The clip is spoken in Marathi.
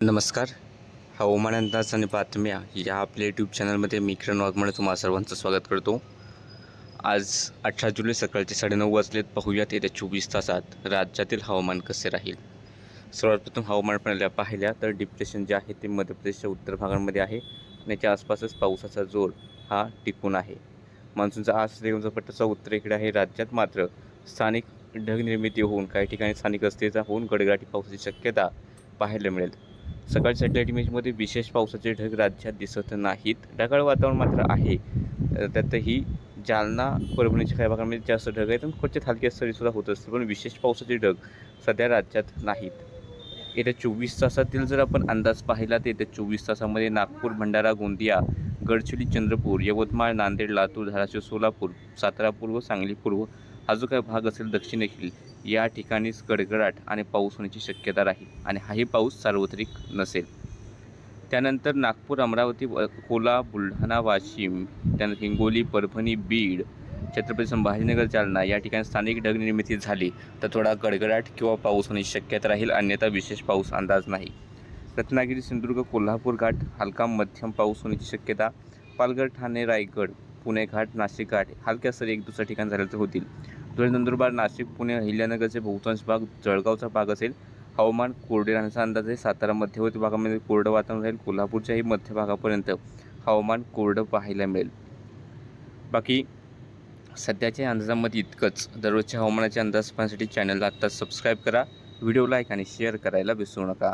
नमस्कार. हवामान अंदाज आणि बातम्या या आपल्या यूट्यूब चॅनलमध्ये मी किरण वाघमारे तुम्हा सर्वांचं स्वागत करतो. आज अठरा जुलै सकाळचे साडेनऊ वाजलेत. पाहूयात येत्या चोवीस तासात राज्यातील हवामान कसे राहील? सर्वात प्रथम हवामान प्रणाल्या पाहिल्या तर डिप्रेशन जे आहे ते मध्य प्रदेशच्या उत्तर भागांमध्ये आहे आणि याच्या आसपासच पावसाचा जोर हा टिकून आहे. मान्सूनचा आज रेवचा पट्टाचा उत्तरेकडे आहे. राज्यात मात्र स्थानिक ढग निर्मिती होऊन काही ठिकाणी स्थानिक अस्थिरता होऊन गडगडाटी पावसाची शक्यता पाहायला मिळेल. सकाळी सॅटेलाईट इमेजमध्ये विशेष पावसाचे ढग राज्यात दिसत नाहीत. ढगाळ वातावरण मात्र आहे. त्यातही जालना परभणीच्या काही भागांमध्ये जास्त ढग आहेत आणि क्वचित हलक्या सरीसुद्धा होत असते पण विशेष पावसाचे ढग सध्या राज्यात नाहीत. येत्या चोवीस तासातील जर आपण अंदाज पाहिला तर येत्या चोवीस तासामध्ये नागपूर भंडारा गोंदिया गडचिरोली चंद्रपूर यवतमाळ नांदेड लातूर धाराशिव सोलापूर सातारा पूर्व सांगली पूर्व हा जो काही भाग असेल दक्षिणेतील या ठिकाणीच गडगडाट आणि पाऊस होण्याची शक्यता राहील आणि हाही पाऊस सार्वत्रिक नसेल. त्यानंतर नागपूर अमरावती अकोला बुलढाणा वाशिम त्यानंतर हिंगोली परभणी बीड छत्रपती संभाजीनगर जालना या ठिकाणी स्थानिक ढग निर्मिती झाली तर थोडा गडगडाट किंवा पाऊस होण्याची शक्यता राहील अन्यथा विशेष पाऊस अंदाज नाही. रत्नागिरी सिंधुदुर्ग कोल्हापूर घाट हलका मध्यम पाऊस होण्याची शक्यता पालघर ठाणे रायगड पुणे घाट नाशिक घाट हलक्या सरी एक दुसऱ्या ठिकाण झाले तर होतील. धुळे नंदुरबार नाशिक पुणे अहिल्यानगरचे बहुतांश भाग जळगावचा भाग असेल. हवामान कोरडे राहण्याचा अंदाज आहे. सातारा मध्यवर्ती भागामध्ये कोरडं वातावरण राहील. कोल्हापूरच्याही मध्य भागापर्यंत हवामान कोरडं पाहायला मिळेल. बाकी सध्याच्या अंदाजामध्ये इतकंच. दररोजच्या हवामानाचे अंदाज पाहण्यासाठी चॅनलला आत्ताच सबस्क्राईब करा. व्हिडिओ लाईक आणि शेअर करायला विसरू नका.